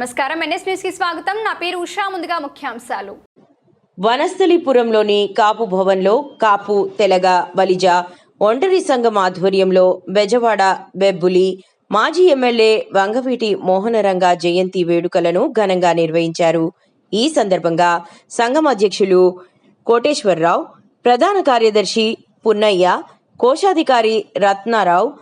నమస్కారం. ఎన్ఎస్ న్యూస్కి స్వాగతం. నా పేరు ఉషా. ముందుగా ముఖ్యాంశాలు. వనస్థలిపురంలోని కాపు భవన్లో కాపు తెలగ బలిజ ఒంటరి సంఘం ఆధ్వర్యంలో బెజవాడ బెబ్బులి మాజీ ఎమ్మెల్యే వంగవీటి మోహనరంగ జయంతి వేడుకలను ఘనంగా నిర్వహించారు. ఈ సందర్భంగా సంఘం అధ్యక్షులు కోటేశ్వరరావు ప్రధాన కార్యదర్శి పున్నయ్య కోశాధికారి రత్నారావు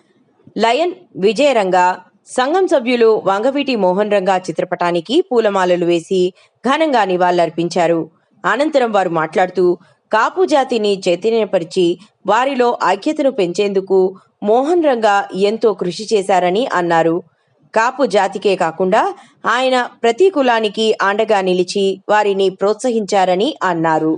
లయన్ విజయరంగ సంఘం సభ్యులు వంగవీటి మోహన్ రంగా చిత్రపటానికి పూలమాలలు వేసి ఘనంగా నివాళులర్పించారు. అనంతరం వారు మాట్లాడుతూ కాపు జాతిని చైతన్యపరిచి వారిలో ఐక్యతను పెంచేందుకు మోహన్ రంగా ఎంతో కృషి చేశారని అన్నారు. కాపు జాతికే కాకుండా ఆయన ప్రతి కులానికి అండగా నిలిచి వారిని ప్రోత్సహించారని అన్నారు.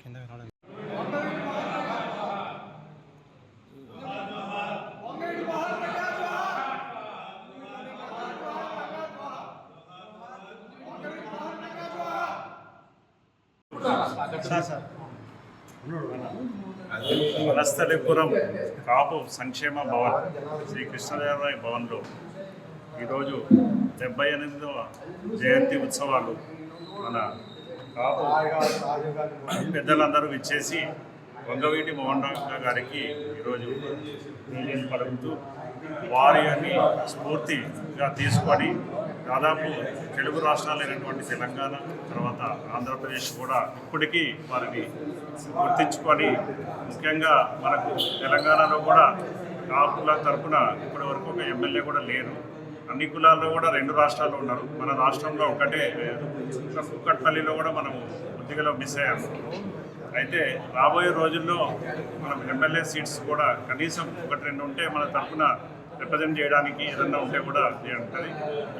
కింద వంగవీటి మోహన్ రంగ వంగవీటి మోహన్ రంగ వనస్థలిపురం కాపు సంక్షేమ భవన్ శ్రీ కృష్ణదేవరాయ భవన్లో ఈరోజు డెబ్బై ఎనిమిదవ జయంతి ఉత్సవాలు మన కాపు పెద్దలందరూ ఇచ్చేసి వంగవీటి మోహన్ రావు గారికి ఈరోజు పలుకుతూ వారి అని స్ఫూర్తిగా తీసుకొని దాదాపు తెలుగు రాష్ట్రాలైనటువంటి తెలంగాణ తర్వాత ఆంధ్రప్రదేశ్ కూడా ఇప్పటికీ వారిని గుర్తించుకొని ముఖ్యంగా మనకు తెలంగాణలో కూడా కాపుల తరఫున ఇప్పటి వరకు ఒక ఎమ్మెల్యే కూడా లేరు. అన్ని కులాల్లో కూడా రెండు రాష్ట్రాల్లో ఉన్నారు. మన రాష్ట్రంలో ఒకటే లేదు కుక్కట్పల్లిలో కూడా మనము కొద్దిగా మిస్ అయ్యాము అయితే రాబోయే రోజుల్లో మనం ఎమ్మెల్యే సీట్స్ కూడా కనీసం ఒకటి రెండు ఉంటే మన తరఫున రిప్రజెంట్ చేయడానికి ఏదన్నా ఉంటే కూడా ఉంటుంది.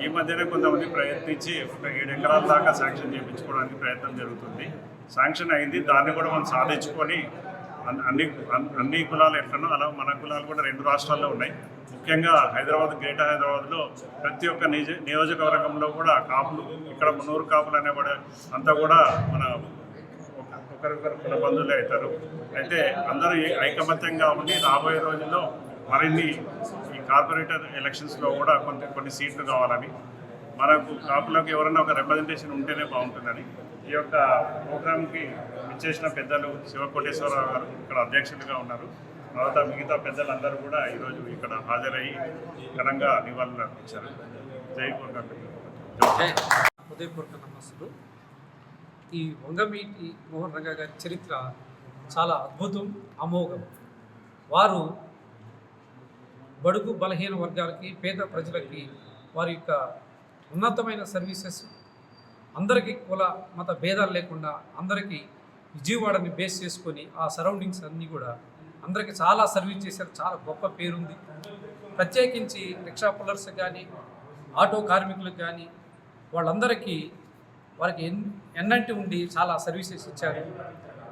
ఈ మధ్యనే కొంతమంది ప్రయత్నించి ఒక ఏడు ఎకరాల దాకా శాంక్షన్ చేయించుకోవడానికి ప్రయత్నం జరుగుతుంది. శాంక్షన్ అయింది. దాన్ని కూడా మనం సాధించుకొని అన్ని అన్- అన్ని కులాలు ఎట్లనో అలా మన కులాలు కూడా రెండు రాష్ట్రాల్లో ఉన్నాయి. ముఖ్యంగా హైదరాబాద్ గ్రేటర్ హైదరాబాద్లో ప్రతి ఒక్క నిజ నియోజకవర్గంలో కూడా కాపులు ఇక్కడ మునూరు కాపులు అనేవాడు అంతా కూడా మన ఒక- ఒకరికొకరు కుల బంధువులే అవుతారు. అయితే అందరూ ఐకమత్యంగా ఉండి రాబోయే రోజుల్లో మరిన్ని కార్పొరేటర్ ఎలక్షన్స్లో కూడా కొంత కొన్ని సీట్లు కావాలని. మనకు కాపులకు ఎవరైనా ఒక రిప్రజెంటేషన్ ఉంటేనే బాగుంటుందని. ఈ యొక్క ప్రోగ్రామ్కి ఇచ్చేసిన పెద్దలు శివకోటేశ్వరరావు గారు ఇక్కడ అధ్యక్షులుగా ఉన్నారు. తర్వాత మిగతా పెద్దలందరూ కూడా ఈరోజు ఇక్కడ హాజరయ్యి ఘనంగా నివాళులు అర్పించారు. జై కొరగా నమస్సులు. ఈ వంగమీటి మోహన్ రంగ గారి చరిత్ర చాలా అద్భుతం అమోఘం. వారు బడుగు బలహీన వర్గాలకి పేద ప్రజలకి వారి యొక్క ఉన్నతమైన సర్వీసెస్ అందరికీ కుల మత భేదాలు లేకుండా అందరికీ విజయవాడని బేస్ చేసుకొని ఆ సరౌండింగ్స్ అన్నీ కూడా అందరికీ చాలా సర్వీస్ చేశారు. చాలా గొప్ప పేరుంది. ప్రత్యేకించి రిక్షా పుల్లర్స్ కానీ ఆటో కార్మికులకు కానీ వాళ్ళందరికీ వారికి ఎన్ ఎన్నంటి ఉండి చాలా సర్వీసెస్ ఇచ్చారు.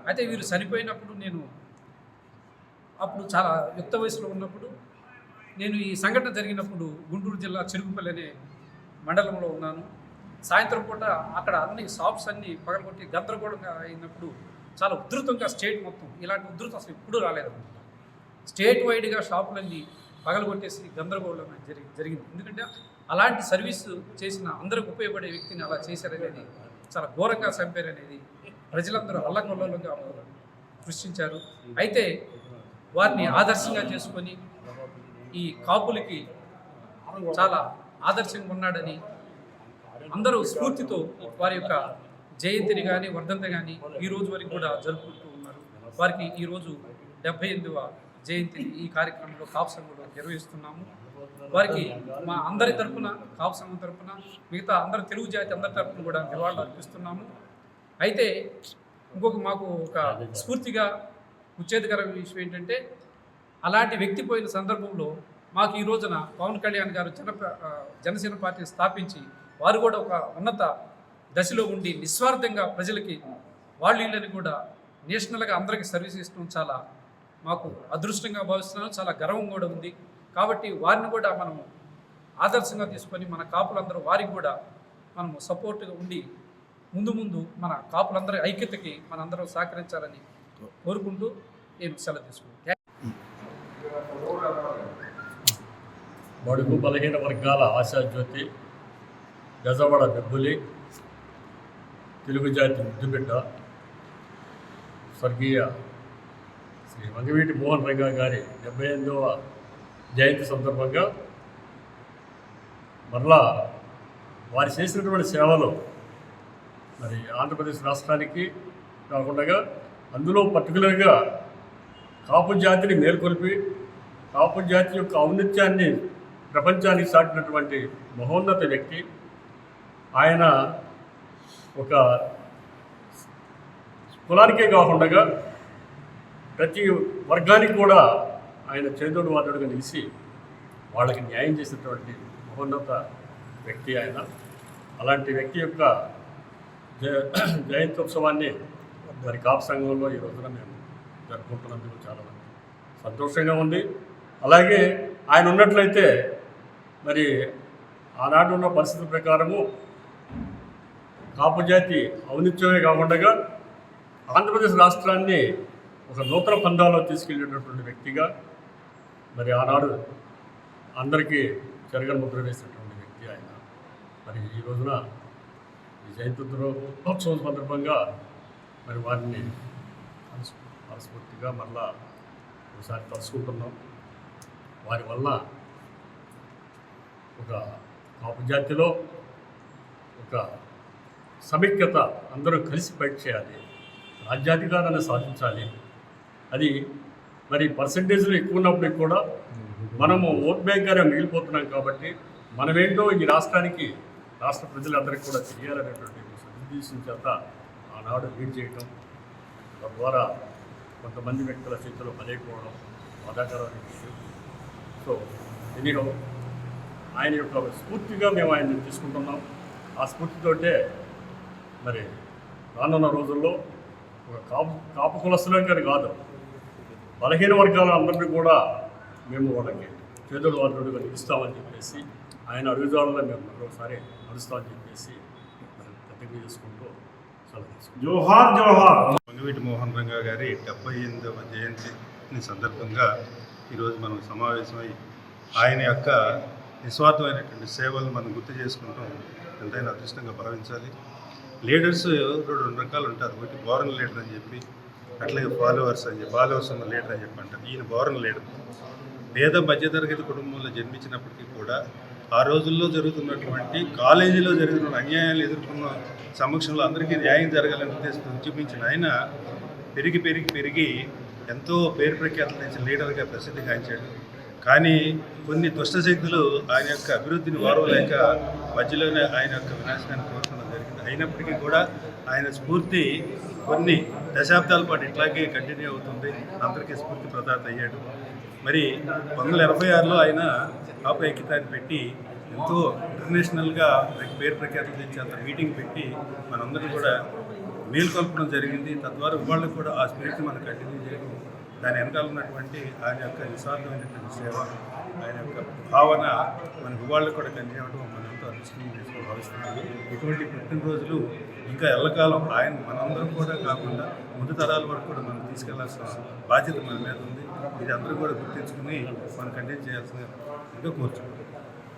అయితే వీరు చనిపోయినప్పుడు నేను అప్పుడు చాలా యుక్త వయసులో ఉన్నప్పుడు నేను ఈ సంఘటన జరిగినప్పుడు గుంటూరు జిల్లా చెరుకుపల్లి అనే మండలంలో ఉన్నాను. సాయంత్రం పూట అక్కడ అన్ని షాప్స్ అన్ని పగలగొట్టి గందరగోళంగా అయినప్పుడు చాలా ఉధృతంగా స్టేట్ మొత్తం ఇలాంటి ఉధృతం అసలు ఎప్పుడూ రాలేదన్నమాట స్టేట్ వైడ్గా షాపులన్నీ పగలగొట్టేసి గందరగోళం జరిగి జరిగింది. ఎందుకంటే అలాంటి సర్వీస్ చేసిన అందరికి ఉపయోగపడే వ్యక్తిని అలా చేశారనేది చాలా ఘోరంగా చంపారనేది ప్రజలందరూ అల్లకొల్లంగా సృష్టించారు అయితే వారిని ఆదర్శంగా చేసుకొని ఈ కాపులకి చాలా ఆదర్శంగా ఉన్నాడని అందరూ స్ఫూర్తితో వారి యొక్క జయంతిని కానీ వర్ధంతి కానీ ఈ రోజు వరకు కూడా జరుపుకుంటూ ఉన్నారు. వారికి ఈరోజు డెబ్బై ఎనిమిదవ జయంతిని ఈ కార్యక్రమంలో కాపు సంఘంలో నిర్వహిస్తున్నాము. వారికి మా అందరి తరపున కాపు సంఘం తరఫున మిగతా అందరి తెలుగు జాతి అందరి తరపున కూడా నివాళులు అర్పిస్తున్నాము. అయితే ఇంకొక మాకు ఒక స్ఫూర్తిగా ఉచ్చేదకర విషయం ఏంటంటే అలాంటి వ్యక్తి పోయిన సందర్భంలో మాకు ఈ రోజున పవన్ కళ్యాణ్ గారు జన జనసేన పార్టీని స్థాపించి వారు కూడా ఒక ఉన్నత దశలో ఉండి నిస్వార్థంగా ప్రజలకి వాళ్ళు వీళ్ళని కూడా నేషనల్గా అందరికీ సర్వీస్ ఇష్టం చాలా మాకు అదృష్టంగా భావిస్తున్నాను. చాలా గర్వం కూడా ఉంది. కాబట్టి వారిని కూడా మనం ఆదర్శంగా తీసుకొని మన కాపులందరూ వారికి కూడా మనము సపోర్ట్గా ఉండి ముందు ముందు మన కాపులందరి ఐక్యతకి మనందరం సహకరించాలని కోరుకుంటూ నేను సెలవు తీసుకుంటాను బడుగు బలహీన వర్గాల ఆశాజ్యోతి గజవడ బెబ్బులి తెలుగు జాతి ముద్దుబిడ్డ స్వర్గీయ శ్రీ వంగవీటి మోహన్ రంగా గారి డెబ్బై ఎనిమిదవ జయంతి సందర్భంగా మరలా వారు చేసినటువంటి సేవలు మరి ఆంధ్రప్రదేశ్ రాష్ట్రానికి కాకుండా అందులో పర్టికులర్గా కాపు జాతిని మేల్కొల్పి కాపు జాతి యొక్క ఔన్నత్యాన్ని ప్రపంచానికి సాటినటువంటి మహోన్నత వ్యక్తి. ఆయన ఒక కులానికే కాకుండా ప్రతి వర్గానికి కూడా ఆయన చేదోడు వాదుడుగా నిలిచి వాళ్ళకి న్యాయం చేసినటువంటి మహోన్నత వ్యక్తి ఆయన. అలాంటి వ్యక్తి యొక్క జయ జయంత్యోత్సవాన్ని మరి కాపు సంఘంలో ఈ రోజున మేము జరుపుకుంటున్నందుకు చాలా సంతోషంగా ఉంది. అలాగే ఆయన ఉన్నట్లయితే మరి ఆనాడు ఉన్న పరిస్థితుల ప్రకారము కాపు జాతి ఔనిత్యమే కాకుండా ఆంధ్రప్రదేశ్ రాష్ట్రాన్ని ఒక నూతన పందాలో తీసుకెళ్ళేటటువంటి వ్యక్తిగా మరి ఆనాడు అందరికీ జరగని ముద్ర వేసినటువంటి వ్యక్తి ఆయన. మరి ఈ రోజున ఈ జయంతి దినోత్సవం సందర్భంగా మరి వారిని మనస్ఫూర్తిగా మరలా ఒకసారి తలుసుకుంటున్నాం వారి వల్ల ఒక కాపు జాతిలో ఒక సమైక్యత అందరూ కలిసి ఫైట్ చేయాలి రాజ్యాధికారాన్ని సాధించాలి. అది మరి పర్సంటేజ్లు ఎక్కువ ఉన్నప్పటికి కూడా మనము ఓట్ బ్యాంక్గానే మిగిలిపోతున్నాం కాబట్టి మనమేంటో ఈ రాష్ట్రానికి రాష్ట్ర ప్రజలందరికీ కూడా తెలియాలనేటువంటి సదుద్దేశం చేత ఆనాడు లీడ్ చేయటం తద్వారా కొంతమంది వ్యక్తుల చేతిలో పలేకపోవడం బాధాకరమైన విషయం. సో ఎనీహో ఆయన యొక్క స్ఫూర్తిగా మేము ఆయన్ని తీసుకుంటున్నాం. ఆ స్ఫూర్తితోటే మరి రానున్న రోజుల్లో ఒక కాపు కాపు కులస్తులకని కాదు బలహీన వర్గాల అందరినీ కూడా మేము వాళ్ళకి చేదుడు వాదుడుగా నిలుస్తామని చెప్పేసి ఆయన అడుగుజాడలో మేము మరొకసారి నడుస్తామని చెప్పేసి ప్రతిజ్ఞ చేసుకుంటూ జోహార్ జోహార్! వంగవీటి మోహన్ రంగా గారి డెబ్బై ఎనిమిదవ జయంతిని సందర్భంగా ఈరోజు మనం సమావేశమై ఆయన యొక్క నిస్వార్థమైనటువంటి సేవలను మనం గుర్తు చేసుకుంటాం. ఎంతైనా అదృష్టంగా భావించాలి. లీడర్స్ రెండు రెండు రకాలు ఉంటారు. ఒకటి బోరన్ లీడర్ అని చెప్పి అట్లాగే ఫాలోవర్స్ అని చెప్పి ఫాలోవర్స్ ఉన్న లీడర్ అని చెప్పి అంటారు. ఈయన బోరన్ లీడర్. పేద మధ్యతరగతి కుటుంబంలో జన్మించినప్పటికీ కూడా ఆ రోజుల్లో జరుగుతున్నటువంటి కాలేజీలో జరుగుతున్న అన్యాయాలు ఎదుర్కొన్న సమక్షంలో అందరికీ న్యాయం జరగాలని ఉద్దేశంతో చూపించిన ఆయన పెరిగి పెరిగి పెరిగి ఎంతో పేరు ప్రఖ్యాతులు తెచ్చిన లీడర్గా ప్రసిద్ధి గాంచాడు. కానీ కొన్ని దుష్ట శక్తులు ఆయన యొక్క అభివృద్ధిని వారవలేక మధ్యలోనే ఆయన యొక్క వినాశనాన్ని కోరుకోవడం జరిగింది. అయినప్పటికీ కూడా ఆయన స్ఫూర్తి కొన్ని దశాబ్దాల పాటు ఇట్లాగే కంటిన్యూ అవుతుంది. అందరికీ స్ఫూర్తి ప్రదాత అయ్యాడు. మరి పంతొమ్మిది వందల ఎనభై ఆరులో ఆయన పాప ఐక్యతాన్ని పెట్టి ఎంతో ఇంటర్నేషనల్గా పేరు ప్రఖ్యాతులు తెచ్చేంత మీటింగ్ పెట్టి మనందరం కూడా మేల్కొల్పడం జరిగింది. తద్వారా ఇవాళ కూడా ఆ స్పిరిట్ మనం కంటిన్యూ చేయడం దాని వెనకాల ఉన్నటువంటి ఆయన యొక్క నిస్వార్థమైనటువంటి సేవ ఆయన యొక్క భావన మన ఇవాళ్ళు కూడా కనిపించడం మనంతా అదృష్టం చేసుకుని భావిస్తున్నాము. ఇటువంటి పుట్టినరోజులు ఇంకా ఎల్లకాలం ఆయన మనందరం కూడా కాకుండా ముందు తరాల వరకు కూడా మనం తీసుకెళ్ళాల్సిన బాధ్యత మన మీద ఉంది. ఇది అందరూ కూడా గుర్తించుకుని మనం కంటిన్యూ చేయాల్సిన ఇంకా కోరుచున్నాం.